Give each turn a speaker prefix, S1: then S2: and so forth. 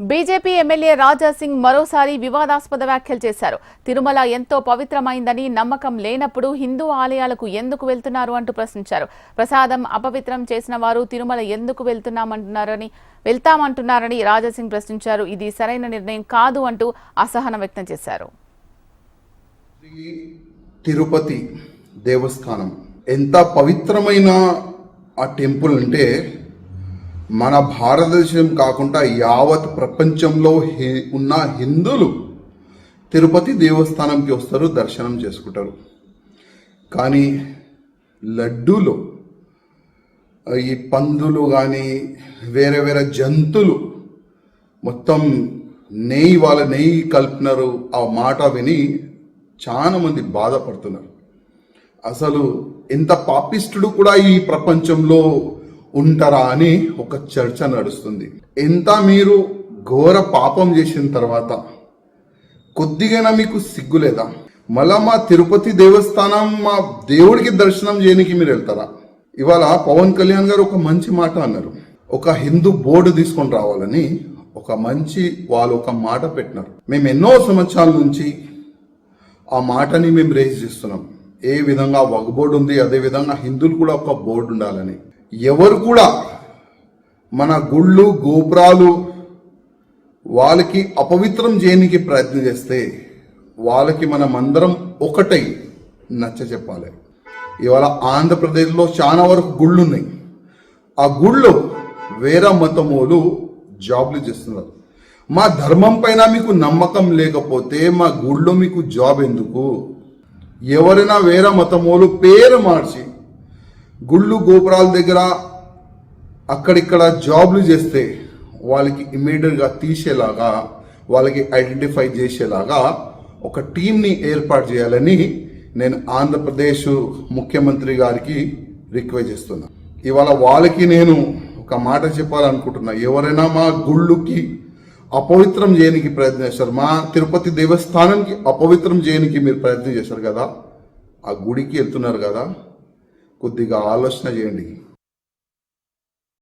S1: BJP MLA Raja Singh మరోసారి వివాదాస్పద వ్యాఖ్యలు చేశారు. తిరుమల ఎంతో పవిత్రమైందని నమ్మకం లేనప్పుడు హిందూ ఆలయాలకు ఎందుకు వెళ్తున్నారు అంటూ ప్రశ్నించారు. ప్రసాదం అపవిత్రం చేసిన వారు తిరుమల ఎందుకు వెళ్తున్నామంటున్నారని వెళ్తామంటున్నారని రాజాసింగ్ ప్రశ్నించారు. ఇది సరైన నిర్ణయం కాదు అంటూ అసహనం వ్యక్తం చేశారు.
S2: తిరుపతి దేవస్థానం ఎంత పవిత్రమైన ఆ టెంపుల్ అంటే మన భారతదేశం కాకుండా యావత్ ప్రపంచంలో ఉన్న హిందువులు తిరుపతి దేవస్థానంకి వస్తారు దర్శనం చేసుకుంటారు. కానీ లడ్డూలో ఈ పందులు కానీ వేరే వేరే జంతువులు మొత్తం నెయ్యి వాళ్ళ నెయ్యి కలిపినారు ఆ మాట విని చాలామంది బాధపడుతున్నారు. అసలు ఎంత పాపిష్టుడు కూడా ఈ ప్రపంచంలో ఉంటారా అని ఒక చర్చ నడుస్తుంది. ఎంత మీరు ఘోర పాపం చేసిన తర్వాత కొద్దిగైనా మీకు సిగ్గు లేదా? మళ్ళా మా తిరుపతి దేవస్థానం మా దేవుడికి దర్శనం చేయడానికి మీరు వెళ్తారా? ఇవాళ పవన్ కళ్యాణ్ గారు ఒక మంచి మాట అన్నారు. ఒక హిందూ బోర్డు తీసుకొని రావాలని ఒక మంచి వాళ్ళు ఒక మాట పెట్టినారు. మేము ఎన్నో సంవత్సరాల నుంచి ఆ మాటని మేము రేజ్ చేస్తున్నాం. ఏ విధంగా ఒక బోర్డు ఉంది అదే విధంగా హిందువులు కూడా ఒక బోర్డు ఉండాలని. ఎవరు కూడా మన గుళ్ళు గోపురాలు వాళ్ళకి అపవిత్రం చేయడానికి ప్రయత్నం చేస్తే వాళ్ళకి మనం అందరం ఒకటై నచ్చ చెప్పాలి. ఇవాళ ఆంధ్రప్రదేశ్లో చాలా వరకు గుళ్ళు ఉన్నాయి ఆ గుళ్ళు వేరే మతమోలు జాబ్లు చేస్తున్నారు. మా ధర్మం పైన మీకు నమ్మకం లేకపోతే మా గుళ్ళో మీకు జాబ్ ఎందుకు? ఎవరైనా వేరే మతమోలు పేరు మార్చి గుళ్ళు గోపురాల దగ్గర అక్కడిక్కడ జాబ్లు చేస్తే వాళ్ళకి ఇమీడియట్గా తీసేలాగా వాళ్ళకి ఐడెంటిఫై చేసేలాగా ఒక టీంని ఏర్పాటు చేయాలని నేను ఆంధ్రప్రదేశ్ ముఖ్యమంత్రి గారికి రిక్వెస్ట్ చేస్తున్నా. ఇవాళ వాళ్ళకి నేను ఒక మాట చెప్పాలనుకుంటున్నా. ఎవరైనా మా గుళ్ళుకి అపవిత్రం చేయడానికి ప్రయత్నం చేస్తారు. మా తిరుపతి దేవస్థానానికి అపవిత్రం చేయడానికి మీరు ప్రయత్నం చేశారు కదా? ఆ గుడికి వెళ్తున్నారు కదా? కొద్దిగా ఆలోచన చేయండి.